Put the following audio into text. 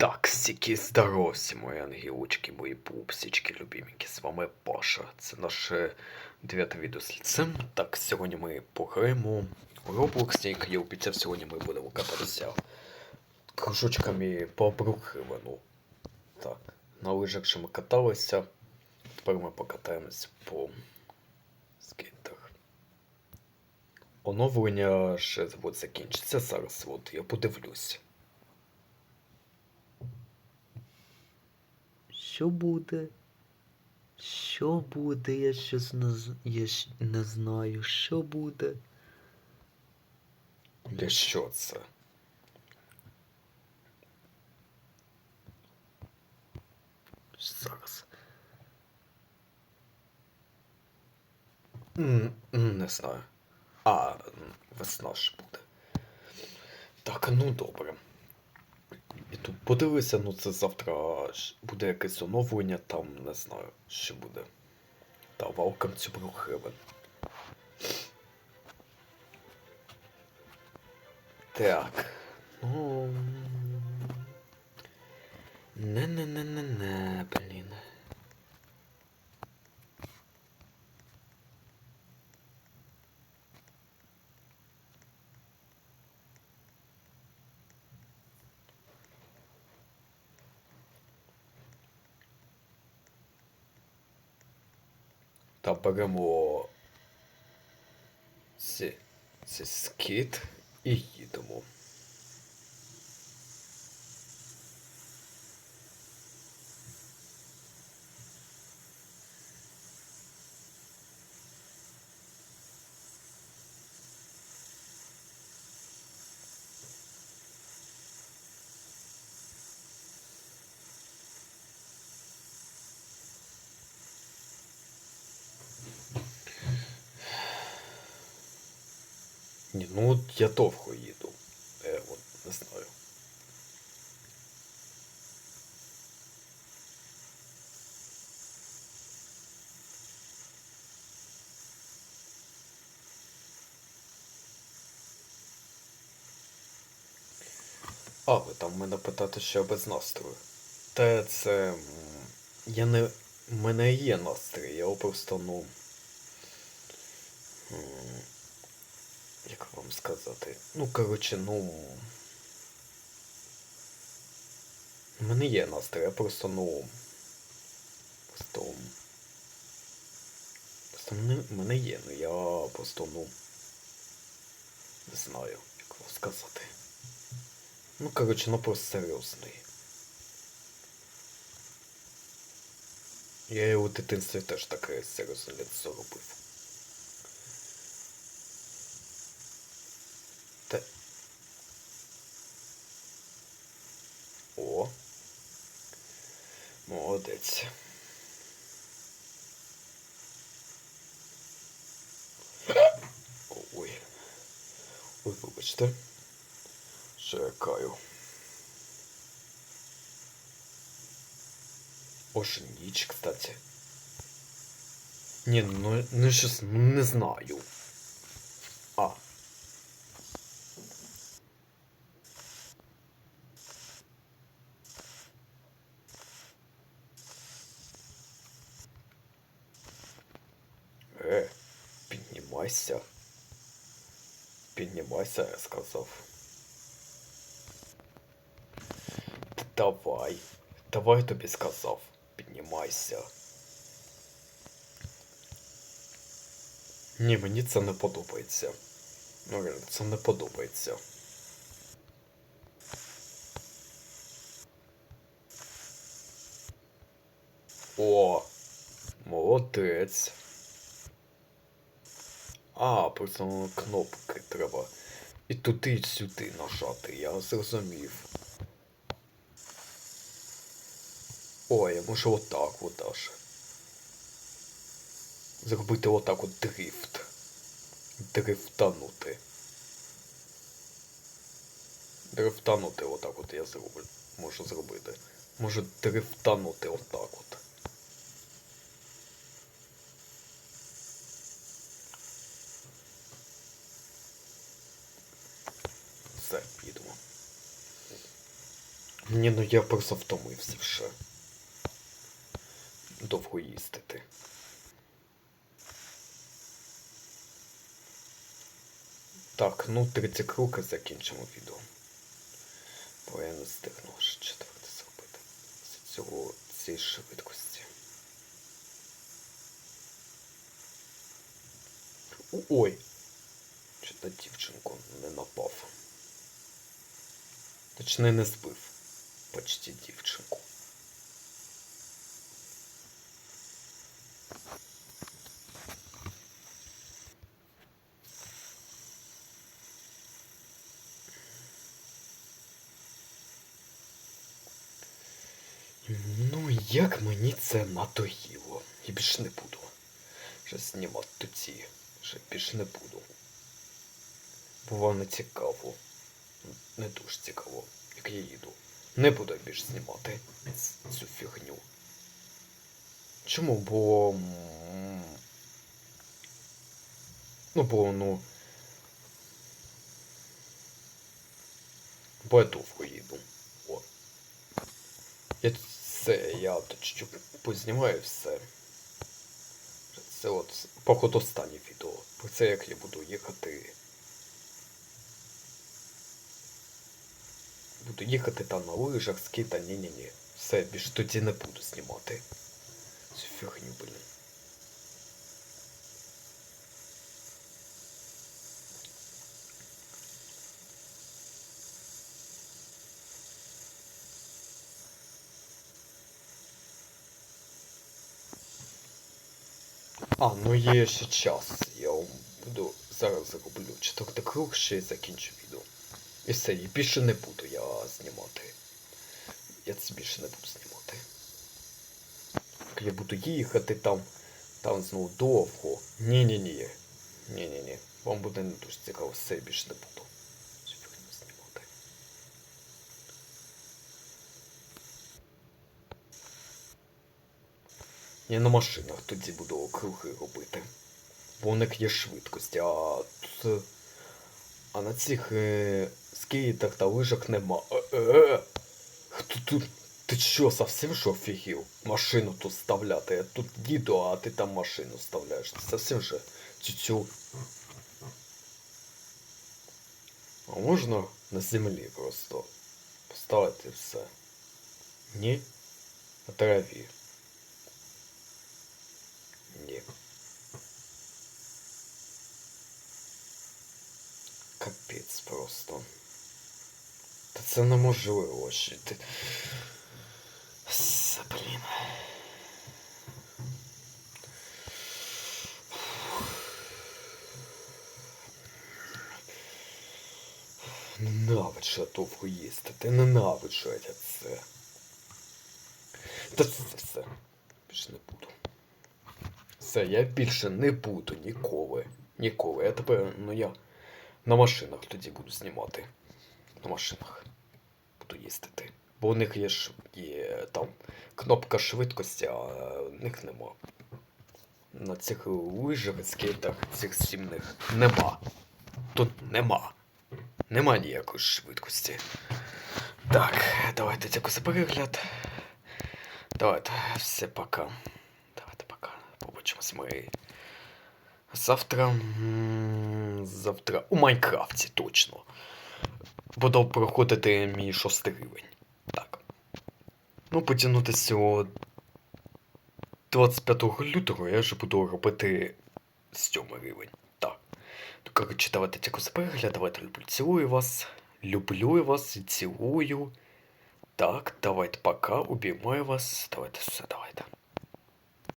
Так, стільки здоровся, мої ангелочки, мої пупсички, любименькі, з вами Паша. Це наше дев'яте відео з ліцем. Так, сьогодні ми пограємо у Roblox, як я обіцяв, сьогодні ми будемо кататися кружочками по Брукхевену. Так, на лижах ще ми каталися. Тепер ми покатаємось по скейтах. Оновлення ще закінчиться зараз, от я подивлюсь. Що буде? Що буде? Я щось не, я не знаю, що буде. Для що це? Зараз. Не знаю. А, весна ж буде. Так, ну добре. Тут подивися, ну це завтра буде якесь оновлення, там не знаю, що буде. Та Welcome to Brookhaven. Так. Ну. Не-не-не-не-не, блін. Та беремо ці, ці скіт і їдемо. Ні, ну от я довго їду. Е, от, не знаю. А, ви там мене питати, що без настрою. Та це. Я не. У мене є настрій, я просто, ну. Як вам сказати? Ну, коротше, ну. У мене є настрій, я просто, ну. Просто. Просто мене, мене є, ну я просто, ну. Не знаю, як вам сказати. Ну, коротше, ну просто серйозний. Я і у дитинстві теж таке серйозне лицо робив. Та... О. Молодець. Ой. Ой, вибачте. Чекаю. Ож ніч, кстати. Ні, ну, ну щось, ну не знаю. Е, піднімайся. Піднімайся, я сказав. Давай. Давай тобі сказав. Піднімайся. Ні, мені це не подобається. Ну, це не подобається. О, молодець. А, просто кнопки треба. І туди і сюди нажати, я зрозумів. Ой, я можу отак от аж. Зробити отак от дрифт. Дрифтанути. Дрифтанути отак от я зроблю. Можу зробити. Можу дрифтанути отак от. Все, їдемо. Ні, ну я просто втомився вже. Довго їздити. Так, ну 30 кроків закінчимо відео. Бо я не встигну ще четверте зробити. З цього цієї швидкості. Ой! Чи на дівчинку не напав. Точно не збив. Почти дівчинку. Ну, як мені це надоїло. Я більше не буду. Вже знімати ці. Вже більше не буду. Бува не цікаво. Не дуже цікаво, як я їду. Не буду більше знімати цю фігню. Чому? Бо. Ну, бо, ну. Бо я довго їду. О. Я тут все, я тут познімаю все. Це от, походу, останнє відео. Про це як я буду їхати. Буду їхати там на лижах, скита, ні-ні-ні. Все, більше тоді не буду знімати. Цю фігню, блін. А, ну є ще час. Я буду зараз зароблю четвертий круг, ще й закінчу. І все, і більше не буду я знімати. Я це більше не буду знімати. Я буду їхати там, там знову довго. Ні-ні-ні. Ні-ні-ні. Вам буде не дуже цікаво, все більше не буду. Знімати. Я на машинах тоді буду круги робити. Бо у них є швидкість, а тут. А на цих е, скейтах та лижах нема. Е, е, е. Хто тут? Ти що, совсем що офігів? Машину тут вставляти. Я тут їду, а ти там машину вставляєш. Ти совсем же цю А можна на землі просто поставити все? Ні? На траві. Ні. Капець просто. Та це неможливо ще. Ти... Блін. Ненавиджу довго їздити, ненавиджу я це. Та це все. Більше не буду. Все, я більше не буду ніколи. Ніколи. Я тепер, ну я на машинах тоді буду знімати. На машинах буду їздити. Бо у них є ж є там кнопка швидкості, а у них нема. На цих лижах, скейтах, цих сімних нема. Тут нема. Нема ніякої швидкості. Так, давайте дякую за перегляд. Давайте, все пока. Давайте пока. Побачимось ми завтра. Завтра у Майнкрафті точно. Буду проходити мій шостий рівень. Так. Ну, потягнутися о 25 лютого я вже буду робити сьомий рівень. Так. Ну, коротше, давайте дякую за перегляд, давайте люблю, цілую вас. Люблю вас і цілую. Так, давайте пока, обіймаю вас. Давайте все, давайте.